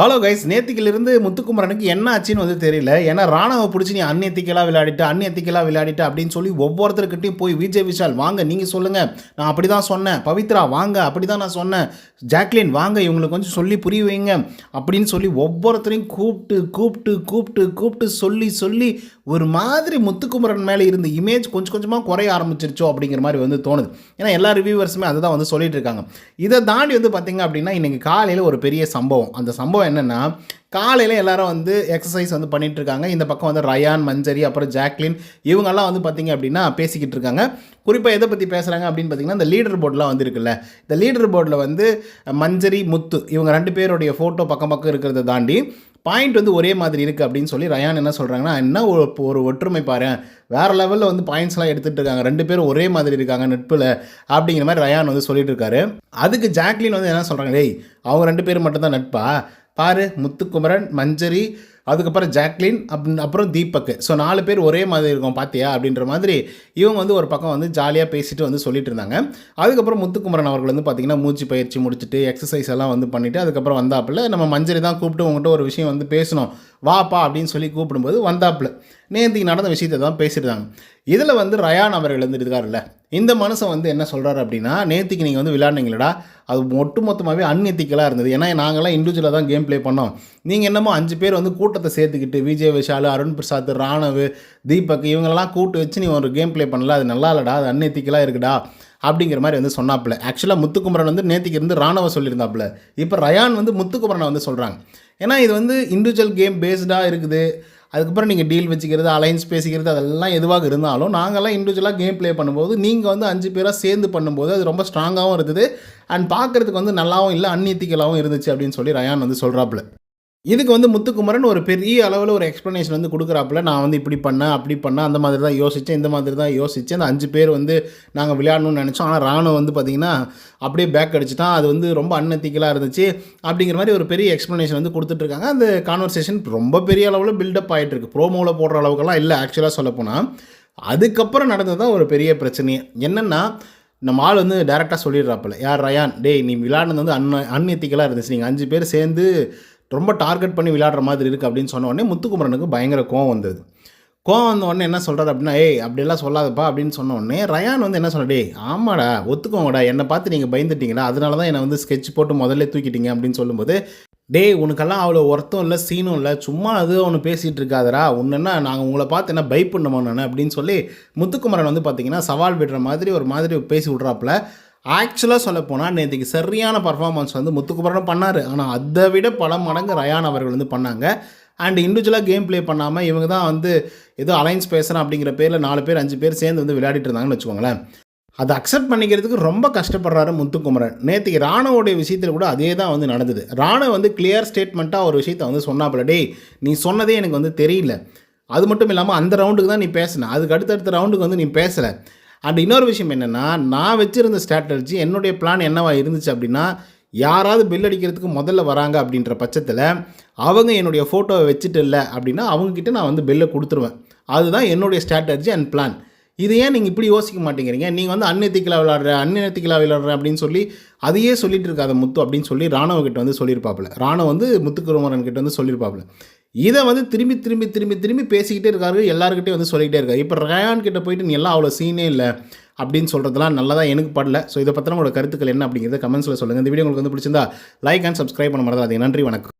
Hello guys நேத்திக்கிலிருந்து முத்துக்குமரனுக்கு என்ன ஆச்சுன்னு வந்து தெரியல. ஏன்னா ராணுவ பிடிச்சி நீ அந்நியத்திக்கலாக விளையாடிட்டு அந்நியத்திக்கலாக விளையாடிட்டு அப்படின்னு சொல்லி ஒவ்வொருத்தருக்கிட்டையும் போய் விஜய் விஷால் வாங்க நீங்கள் சொல்லுங்கள் நான் அப்படி தான் சொன்னேன். பவித்ரா வாங்க அப்படி தான் நான் சொன்னேன். ஜாக்லின் வாங்க இவங்களுக்கு கொஞ்சம் சொல்லி புரிய வைங்க. அப்படின்னு சொல்லி ஒவ்வொருத்தரையும் கூப்பிட்டு கூப்பிட்டு கூப்பிட்டு கூப்பிட்டு சொல்லி சொல்லி ஒரு மாதிரி முத்துக்குமரன் மேலே இருந்த இமேஜ் கொஞ்சம் கொஞ்சமாக குறைய ஆரம்பிச்சிருச்சோ அப்படிங்கிற மாதிரி வந்து தோணுது. ஏன்னா எல்லா ரிவ்யூவர்ஸுமே அதை தான் வந்து சொல்லிட்டு இருக்காங்க. இதை தாண்டி வந்து பார்த்திங்க அப்படின்னா இன்றைக்கி காலையில் ஒரு பெரிய சம்பவம். அந்த சம்பவம் என்னென்னா காலையில் எல்லாரும் வந்து எக்ஸசைஸ் வந்து பண்ணிகிட்டு இருக்காங்க இந்த பக்கம் வந்து ரயான் மஞ்சரி அப்புறம் ஜாக்லின் இவங்கெல்லாம் வந்து பார்த்திங்க அப்படின்னா பேசிக்கிட்டு இருக்காங்க குறிப்பாக எதை பற்றி பேசுகிறாங்க அப்படின்னு பார்த்தீங்கன்னா இந்த லீடர் போர்டெலாம் வந்து இருக்குல்ல இந்த லீடர் போர்டில் வந்து மஞ்சரி முத்து இவங்க ரெண்டு பேருடைய ஃபோட்டோ பக்கம் பக்கம் இருக்கிறத தாண்டி பாயிண்ட் வந்து ஒரே மாதிரி இருக்குது அப்படின்னு சொல்லி ரயான் என்ன சொல்கிறாங்கன்னா என்ன ஒரு ஒரு ஒற்றுமை பாரு. வேறு லெவலில் வந்து பாயிண்ட்ஸ்லாம் எடுத்துகிட்டு இருக்காங்க. ரெண்டு பேரும் ஒரே மாதிரி இருக்காங்க நட்பில். அப்படிங்கிற மாதிரி ரயான் வந்து சொல்லிட்டு இருக்காரு அதுக்கு ஜாக்லின் வந்து என்ன சொல்கிறாங்க டேய் அவங்க ரெண்டு பேரும் மட்டும்தான் நட்பா? பாரு முத்துக்குமரன் மஞ்சரி அதுக்கப்புறம் ஜாக்லின் அப் அப்புறம் தீபக் ஸோ நாலு பேர் ஒரே மாதிரி இருக்கும் பார்த்தியா அப்படின்ற மாதிரி இவங்க வந்து ஒரு பக்கம் வந்து ஜாலியாக பேசிட்டு வந்து சொல்லிட்டு இருந்தாங்க. அதுக்கப்புறம் முத்துக்குமரன் அவர்கள் வந்து பார்த்திங்கன்னா மூச்சு பயிற்சி முடிச்சுட்டு எக்ஸசைஸ் எல்லாம் வந்து பண்ணிவிட்டு அதுக்கப்புறம் வந்தாப்புல நம்ம மஞ்சரி தான் கூப்பிட்டு உங்கள்கிட்ட ஒரு விஷயம் வந்து பேசணும். வாப்பா அப்படின்னு சொல்லி கூப்பிடும்போது வந்தாப்புல. நேற்றுக்கு நடந்த விஷயத்தை தான் பேசியிருந்தாங்க இதில் வந்து ரயான் அவர்கள் வந்து இருக்காருல்ல இந்த மனுஷன் வந்து என்ன சொல்கிறாரு அப்படின்னா நேற்றுக்கு நீங்கள் வந்து விளையாடுனீங்களடா. அது ஒட்டு மொத்தமாகவே அன்எத்திக்கலாக இருந்தது. ஏன்னா நாங்கள்லாம் இண்டிவிஜுவலாக தான் கேம் ப்ளே பண்ணோம். நீங்கள் என்னமோ அஞ்சு பேர் வந்து கூட்டத்தை சேர்த்துக்கிட்டு விஜய் விஷால் அருண் பிரசாத் ராணவ் தீபக் இவங்களெல்லாம் கூட்டு வச்சு நீ ஒரு கேம் ப்ளே பண்ணல அது நல்லா இல்லடா அது அன்எத்திக்கலாக இருக்குடா அப்படிங்கிற மாதிரி வந்து சொன்னாப்புல. ஆக்சுவலாக முத்துக்குமரன் வந்து நேத்திக்கு இருந்து ராணுவ சொல்லியிருந்தாப்புல. இப்போ ரயான் வந்து முத்துக்குமரனை வந்து சொல்கிறாங்க ஏன்னா இது வந்து இண்டிவிஜுவல் கேம் பேஸ்டாக இருக்குது. அதுக்கப்புறம் நீங்கள் டீல் வச்சுக்கிறது அலைன்ஸ் பேசிக்கிறது அதெல்லாம் எதுவாக இருந்தாலும் நாங்கள்லாம் இண்டிவிஜுவலாக கேம் ப்ளே பண்ணும்போது நீங்கள் வந்து அஞ்சு பேராக சேர்ந்து பண்ணும்போது அது ரொம்ப ஸ்ட்ராங்காகவும் இருந்தது அண்ட் பார்க்குறதுக்கு வந்து நல்லாவும் இல்லை அந்நீத்திக்கலாகவும் இருந்துச்சு அப்படின்னு சொல்லி ரயான் வந்து சொல்கிறாப்புல இதுக்கு வந்து முத்துக்குமரன் ஒரு பெரிய அளவில் ஒரு எக்ஸ்ப்ளனேஷன் வந்து கொடுக்குறாப்புல நான் வந்து இப்படி பண்ணேன் அப்படி பண்ணேன் அந்த மாதிரி தான் யோசித்தேன் இந்த மாதிரி தான் யோசித்தேன் அந்த அஞ்சு பேர் வந்து நாங்கள் விளையாடணும்னு நினச்சோம். ஆனால் ராணுவம் வந்து பார்த்திங்கன்னா அப்படியே பேக் அடிச்சுட்டான். அது வந்து ரொம்ப அன்னத்திக்கலாக இருந்துச்சு. அப்படிங்கிற மாதிரி ஒரு பெரிய எக்ஸ்ப்ளனேஷன் வந்து கொடுத்துட்ருக்காங்க. அந்த கான்வர்சேஷன் ரொம்ப பெரிய அளவில் பில்டப் ஆகிட்டு இருக்கு ப்ரோமோவில் போடுற அளவுக்கெல்லாம் இல்லை ஆக்சுவலாக சொல்லப்போனால் அதுக்கப்புறம் நடந்தது தான் ஒரு பெரிய பிரச்சனையே என்னென்னா நம்ம ஆள் வந்து டேரெக்டாக சொல்லிடுறாப்புல. யார் ரயான்? டேய் நீ விளையாடுனது வந்து அன் அன்எத்திக்கலாக இருந்துச்சு. நீங்கள் அஞ்சு பேர் சேர்ந்து ரொம்ப டார்கெட் பண்ணி விளையாடுற மாதிரி இருக்குது அப்படின்னு சொன்ன உடனே முத்துக்குமரனுக்கு பயங்கர கோவம் வந்தது. கோவம் வந்த உடனே என்ன சொல்கிறார் அப்படின்னா ஏய் அப்படியெல்லாம் சொல்லாதப்பா அப்படின்னு சொன்ன உடனே ரயான் வந்து என்ன சொல்ல ஆமாடா ஒத்துக்கோங்கடா என்னை பார்த்து நீங்கள் பயந்துட்டீங்களா? அதனால தான் என்னை வந்து ஸ்கெட்ச் போட்டு முதல்ல தூக்கிட்டீங்க அப்படின்னு சொல்லும்போது டேய் உனக்கெல்லாம் அவ்வளோ ஒருத்தம் இல்லை சீனும் இல்லை சும்மா அது ஒன்று பேசிகிட்டு இருக்காதரா ஒன்றுன்னா நாங்கள் உங்களை பார்த்து என்ன பயப்படணுமா நான்? அப்படின்னு சொல்லி முத்துக்குமரன் வந்து பார்த்தீங்கன்னா சவால் விடுற மாதிரி ஒரு மாதிரி பேசி விட்றாப்புல. ஆக்சுவலாக சொல்ல போனால் நேற்றுக்கு சரியான பர்ஃபார்மன்ஸ் வந்து முத்துக்குமரனும் பண்ணார். ஆனால் அதை விட பல மடங்கு ரயான் அவர்கள் வந்து பண்ணாங்க. அண்ட் இண்டிவிஜுவலாக கேம் ப்ளே பண்ணாமல் இவங்க தான் வந்து ஏதோ அலைன்ஸ் பேசுகிறேன் அப்படிங்கிற பேரில் நாலு பேர் அஞ்சு பேர் சேர்ந்து வந்து விளையாடிட்டு இருந்தாங்கன்னு வச்சுக்கோங்களேன். அதை அக்செப்ட் பண்ணிக்கிறதுக்கு ரொம்ப கஷ்டப்படுறாரு முத்துக்குமரன். நேற்றுக்கு ராணுவோடைய விஷயத்தில் கூட அதே தான் வந்து நடந்தது. ராணுவ வந்து கிளியர் ஸ்டேட்மெண்ட்டாக ஒரு விஷயத்தை வந்து சொன்னாப்புல டேய் நீ சொன்னதே எனக்கு வந்து தெரியல. அது மட்டும் இல்லாமல் அந்த ரவுண்டுக்கு தான் நீ பேசின. அதுக்கு அடுத்தடுத்த ரவுண்டுக்கு வந்து நீ பேசலை. அண்ட் இன்னொரு விஷயம் என்னென்னா நான் வச்சுருந்த ஸ்ட்ராட்டஜி என்னுடைய பிளான் என்னவா இருந்துச்சு அப்படின்னா யாராவது பில் அடிக்கிறதுக்கு முதல்ல வராங்க அப்படின்ற பட்சத்தில் அவங்க என்னுடைய ஃபோட்டோவை வச்சுட்டு இல்லை அப்படின்னா அவங்கக்கிட்ட நான் வந்து பில்லை கொடுத்துருவேன். அதுதான் என்னுடைய ஸ்ட்ராட்டஜி அண்ட் பிளான் இது ஏன் நீங்கள் இப்படி யோசிக்க மாட்டேங்கிறீங்க? நீங்கள் வந்து அந்நெத்திக்கலாக விளாட்ற அந்நெத்திக்கலாக விளாட்ற அப்படின்னு சொல்லி அதையே சொல்லிட்டு இருக்காத முத்து அப்படின்னு சொல்லி ராணுவ கிட்ட வந்து சொல்லியிருப்பாப்புல. ராணுவ வந்து முத்துக்குருமரன் கிட்ட வந்து சொல்லியிருப்பாப்புல. இதை வந்து திரும்பி திரும்பி திரும்பி திரும்பி பேசிக்கிட்டே இருக்காரு எல்லாருக்கிட்டே வந்து சொல்லிக்கிட்டே இருக்காரு. இப்போ ரயான் கிட்ட போயிட்டு நீ எல்லாம் அவ்வளோ சீனே இல்லை அப்படின்னு சொல்கிறதுலாம் நல்லதாக எனக்கு படல. ஸோ இதை பற்றின உங்களோட கருத்துக்கள் என்ன அப்படிங்கிறத கமெண்ட்ஸில் சொல்லுங்கள் இந்த வீடியோ உங்களுக்கு வந்து பிடிச்சிருந்தா லைக் அண்ட் சப்ஸ்கிரைப் பண்ண மறந்துடாதீங்க. நன்றி வணக்கம்.